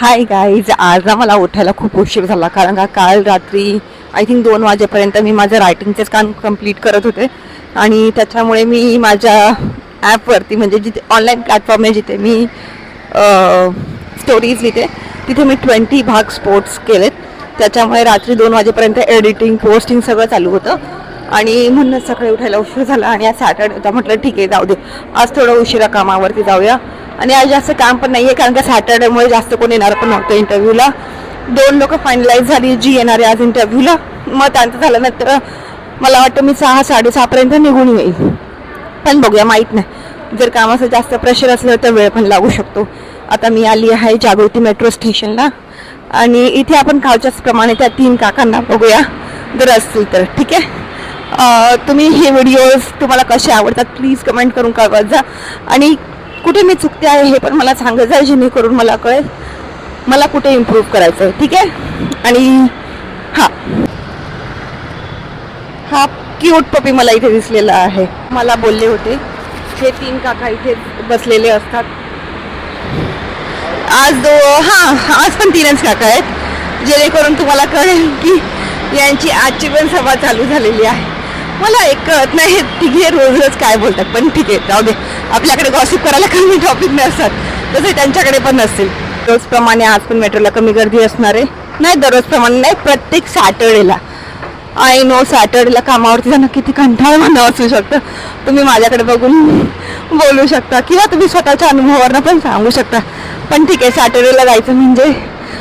Hi guys आज मला उठायला खूप उशीर झाला कारण का काल रात्री आय थिंक दोन वाजेपर्यंत मी माझं रायटिंगचेच काम कंप्लीट करत होते. आणि त्याच्यामुळे मी माझ्या ॲपवरती म्हणजे जिथे ऑनलाईन प्लॅटफॉर्म आहे जिथे मी स्टोरीज लिहिते तिथे मी ट्वेंटी भाग स्पोर्ट्स केलेत. त्याच्यामुळे रात्री दोन वाजेपर्यंत एडिटिंग पोस्टिंग सगळं चालू होतं. आणि म्हणूनच सकाळी उठायला उशीर झाला आणि आज सॅटर्डे होता. म्हटलं ठीक आहे जाऊ दे. आज थोडं उशिरा कामावरती जाऊया. आणि आज जास्त काम पण नाही आहे कारण का सॅटर्डेमुळे जास्त कोण येणार पण नव्हतं इंटरव्ह्यूला दोन लोक फायनलाईज झाली जी येणार आहे आज इंटरव्ह्यूला मग त्यांचं झाल्यानंतर मला वाटतं मी सहा साडेसहापर्यंत निघून येईल. पण बघूया माहीत नाही. जर कामाचं जास्त प्रेशर असलं तर वेळ पण लागू शकतो. आता मी आली आहे जागृती मेट्रो स्टेशनला आणि इथे आपण कालच्याच प्रमाणे त्या तीन काकांना बघूया. जर असतील तर ठीक आहे? तुम्ही हे व्हिडिओज तुम्हाला कसे आवडतात प्लीज कमेंट करून कळवत जा. आणि कुठे मी चुकते आहे हे पण मला सांगत जाय जेणेकरून मला कळेल. मला कुठे इम्प्रूव्ह करायचं आहे ठीक आहे? आणि हां. हा क्यूट पपी मला इथे दिसलेला आहे. मला बोलले होते हे तीन काका इथे बसलेले असतात. आज दो हां आज पण तीनच काका आहेत. जेणेकरून तुम्हाला कळेल की यांची आजची पण सभा चालू झालेली आहे. मला एक कळत नाही हे तिघे रोज रोज काय बोलतात पण ठीक आहे जाऊ दे. आपल्याकडे गॉसिप करायला कमी टॉपिक नसतात तसे त्यांच्याकडे पण नसतील रोजप्रमाणे आज पण मेट्रोला कमी गर्दी असणार आहे. नाही दररोजप्रमाणे नाही प्रत्येक सॅटर्डेला. आय नो सॅटर्डेला कामावरती जाणं किती कंटाळ म्हणणं असू शकतं. तुम्ही माझ्याकडे बघून बोलू शकता किंवा तुम्ही स्वतःच्या अनुभवावरनं पण सांगू शकता. पण ठीक आहे सॅटर्डेला जायचं म्हणजे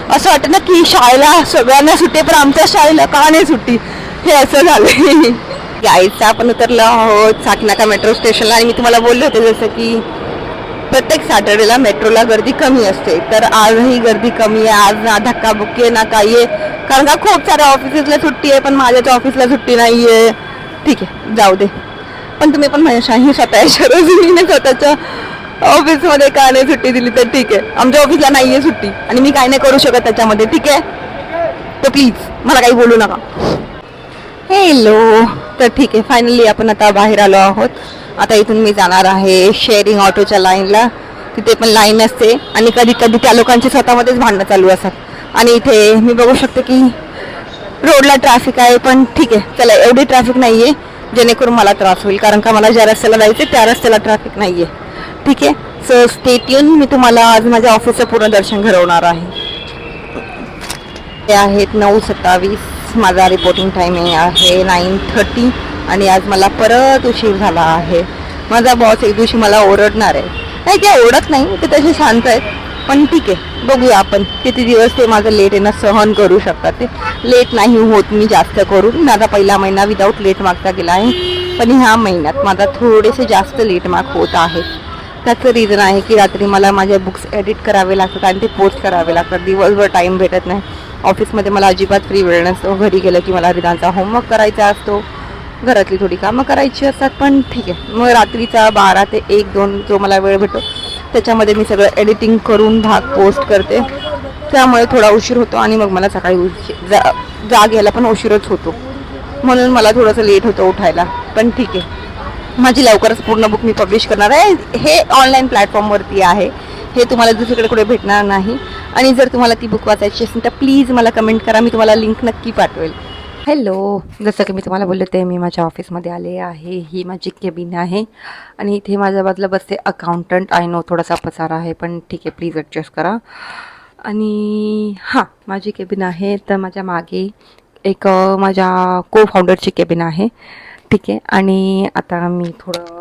असं वाटतं ना की शाळेला सगळ्यांना सुट्टी पण आमच्या शाळेला का नाही सुट्टी? हे असं झालं यायचं आपण उतरलो आहोत साकनाका मेट्रो स्टेशनला आणि मी तुम्हाला बोलले होते जसं की प्रत्येक सॅटर्डेला मेट्रोला गर्दी कमी असते. तर आजही गर्दी कमी आहे. आज ना धक्काबुक्की आहे ना काही आहे. कारण का खूप साऱ्या ऑफिसेसला सुट्टी आहे पण माझ्याच ऑफिसला सुट्टी नाही आहे ठीक आहे जाऊ दे. पण तुम्ही पण माझ्या स्वतःच्या रोजीने स्वतःच्या ऑफिसमध्ये का नाही सुट्टी दिली तर ठीक आहे. आमच्या ऑफिसला नाही आहे सुट्टी आणि मी काय नाही करू शकत त्याच्यामध्ये. ठीक आहे? तर प्लीज मला काही बोलू नका. हॅलो तर ठीक आहे फायनली आपण आता बाहेर आलो आहोत. आता इथून मी जाणार आहे शेअरिंग ऑटोच्या लाईनला तिथे पण लाईन असते. आणि कधी कधी त्या लोकांची स्वतःमध्येच भांडणं चालू असतात. आणि इथे मी बघू शकते की रोडला ट्रॅफिक आहे पण ठीक आहे. चला एवढी ट्रॅफिक नाही आहे जेणेकरून मला त्रास होईल. कारण का मला ज्या रस्त्याला जायचं त्या रस्त्याला ट्रॅफिक नाही आहे ठीक आहे? सो स्टेट येऊन मी तुम्हाला आज माझ्या ऑफिसचं पूर्ण दर्शन घडवणार आहे. ते आहेत नऊ सत्तावीस. माझा रिपोर्टिंग टायमिंग आहे नाईन थर्टी आणि आज मला परत उशीर झाला आहे. माझा बॉस एक दिवशी मला ओरडणार आहे. नाही ते ओरडत नाही ते तसे शांत आहेत. पण ठीक आहे बघूया आपण किती दिवस ते माझं लेट येणं सहन करू शकतात ते. लेट नाही होत मी जास्त करून. माझा पहिला महिना विदाऊट लेट मागता गेला आहे. पण ह्या महिन्यात माझा थोडेसे जास्त लेट मार्क होत आहे. त्याचं रिझन आहे की रात्री मला माझ्या बुक्स एडिट करावे लागतात आणि ते पोस्ट करावे लागतात. दिवसभर टाईम भेटत नाही. ऑफिसमध्ये मला अजिबात फ्री वेळ नसतो. घरी गेलं की मला रिदांचा होमवर्क करायचा असतो. घरातली थोडी कामं करायची असतात पण ठीक आहे. मग रात्रीचा बारा ते एक दोन जो मला वेळ भेटतो त्याच्यामध्ये मी सगळं एडिटिंग करून भाग पोस्ट करते. त्यामुळे थोडा उशीर होतो आणि मग मला सकाळी उशी- जा जाग यायला पण उशीरच होतो. म्हणून मला थोडंसं लेट होतं उठायला पण ठीक आहे. माझी लवकरच पूर्ण बुक मी पब्लिश करणार आहे. हे ऑनलाईन प्लॅटफॉर्मवरती आहे. हे तुम्हाला दुसरीकडे कुठे भेटणार नाही. आणि जर तुम्हाला ती बुक वाचायची असेल तर प्लीज मला कमेंट करा. मी तुम्हाला लिंक नक्की पाठवेल. हॅलो जसं की मी तुम्हाला बोलले ते मी माझ्या ऑफिसमध्ये आले आहे. ही माझी केबिन आहे. आणि इथे माझ्या बाजूला बसते अकाउंटंट आय नो थोडासा पसारा आहे पण ठीक आहे प्लीज ॲडजस्ट करा. आणि हां माझी केबिन आहे. तर माझ्या मागे एक माझ्या को फाउंडरची केबिन आहे. ठीक आहे. आणि आता मी थोडं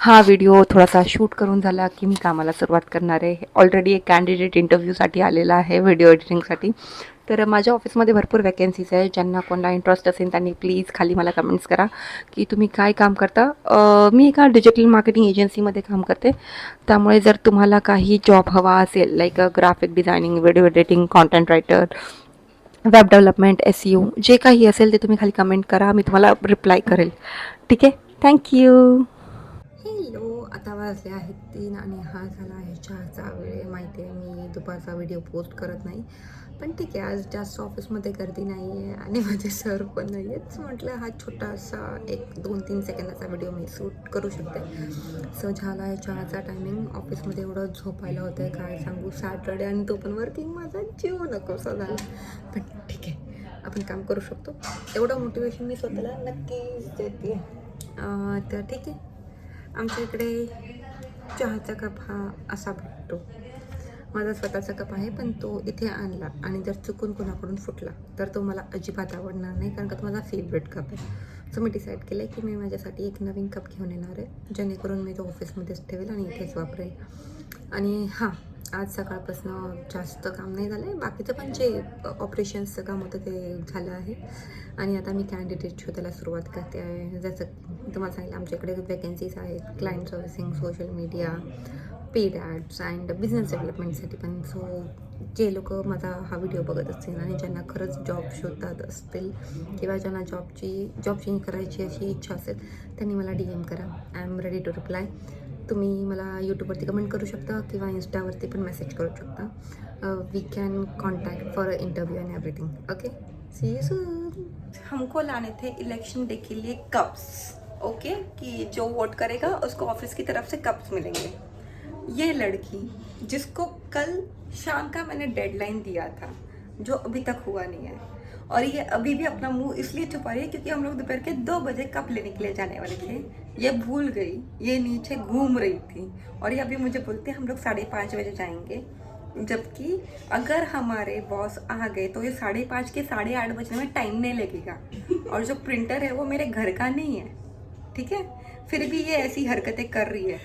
हा व्हिडिओ थोडासा शूट करून झाला की मी कामाला सुरुवात करणार आहे. ऑलरेडी एक कॅन्डिडेट इंटरव्ह्यूसाठी आलेला आहे व्हिडिओ एडिटिंगसाठी तर माझ्या ऑफिसमध्ये भरपूर वॅकन्सीज आहे ज्यांना कोणाला इंटरेस्ट असेल त्यांनी प्लीज खाली मला कमेंट्स करा की तुम्ही काय काम करता. मी एका डिजिटल मार्केटिंग एजन्सीमध्ये काम करते. त्यामुळे जर तुम्हाला काही जॉब हवा असेल like graphic designing video editing content writer web development S यू जे काही असेल ते तुम्ही खाली कमेंट करा. मी तुम्हाला रिप्लाय करेल. ठीक आहे? थँक्यू हॅलो आता वाजले आहेत तीन आणि हा झाला आहे चहाचा वेळ. माहिती आहे मी दुपारचा व्हिडिओ पोस्ट करत नाही. पण ठीक आहे आज जास्त ऑफिसमध्ये गर्दी नाही आहे आणि माझे सर पण नाही आहेत म्हटलं हा छोटासा एक दोन तीन सेकंदाचा व्हिडिओ मी शूट करू शकते. सो झाला आहे चहाचा टायमिंग ऑफिसमध्ये एवढं झोपायला होतं आहे काय सांगू? सॅटरडे आणि तो पण वर्किंग माझा जीव नकोसा झाला पण ठीक आहे आपण काम करू शकतो. एवढं मोटिवेशन मी स्वतःला नक्कीच देते. तर ठीक आहे. आमच्या इकडे चहाचा कप हा असा भेटतो. माझा स्वतःचा कप आहे पण तो इथे आणला आणि जर चुकून कोणाकडून फुटला तर तो मला अजिबात आवडणार नाही कारण का तो माझा फेवरेट कप आहे. सो मी डिसाईड केलं आहे की मी माझ्यासाठी एक नवीन कप घेऊन येणार आहे जेणेकरून मी तो ऑफिसमध्येच ठेवेल आणि इथेच वापरेल. आणि हां आज सकाळपासून जास्त काम नाही झालं आहे बाकीचं पण जे ऑपरेशन्सचं काम होतं ते झालं आहे. आणि आता मी कॅन्डिडेट शोधायला सुरुवात करते आहे. जसं तुम्हाला सांगितलं आमच्या इकडे वॅकन्सीज आहेत client servicing social media paid ads and business डेव्हलपमेंटसाठी पण. सो जे लोक माझा हा व्हिडिओ बघत असतील आणि ज्यांना खरंच जॉब शोधतात असतील किंवा ज्यांना जॉबची जॉब चेंज करायची अशी इच्छा असेल त्यांनी मला डी एम करा. I am ready to reply तुम्ही मला यूट्यूबवरती कमेंट करू शकता किंवा इन्स्टावरती पण मेसेज करू शकता. We can contact for interview and everything okay see you soon हमको लाने थे इलेक्शन डे के लिए कप्स ओके कि जो वोट करेगा, उसको ऑफ़िस की तरफ़ से कप्स मिलेंगे. ये लड़की, जिसको कल शाम का मैंने डेडलाइन दिया था, जो अभी तक हुआ नहीं है. और ये अभी भी अपना मुँह इसलिए छुपा रही है क्योंकि हम लोग दोपहर के दो बजे कप लेने के लिए जाने वाले थे. ये भूल गई, ये नीचे घूम रही थी। और ये अभी मुझे बोलते हम लोग साढ़े पाँच बजे जाएँगे। जबकि अगर हमारे बॉस आ गए तो ये साढ़े पाँच के साढ़े आठ बजने में टाइम नहीं लगेगा। और जो प्रिंटर है, वो मेरे घर का नहीं है। ठीक है? फिर भी ये ऐसी हरकतें कर रही है।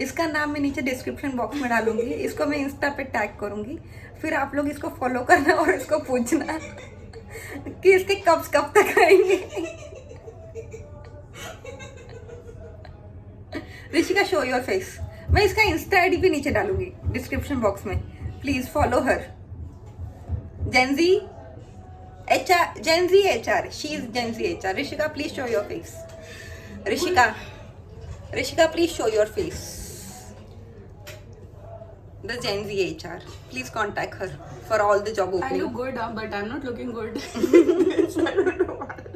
इसका नाम मैं नीचे डिस्क्रिप्शन बॉक्स में डालूँगी। इसको मैं इंस्टा पे टैग करूँगी। फिर आप लोग इसको फॉलो करना और इसको पूछना कि इसके कब्स कब तक आएँगे। ऋषिका शो योर फेस मैं इसका इंस्टा आईडी भी नीचे डालूँगी डिस्क्रिप्शन बॉक्स में please follow her Gen Z H R Gen Z H R she is Gen Z H R Rishika please show your face Rishika Rishika please show your face the Gen Z HR. Please contact her for all the job I look openings. good, uh, but I'm not looking good. I don't know why.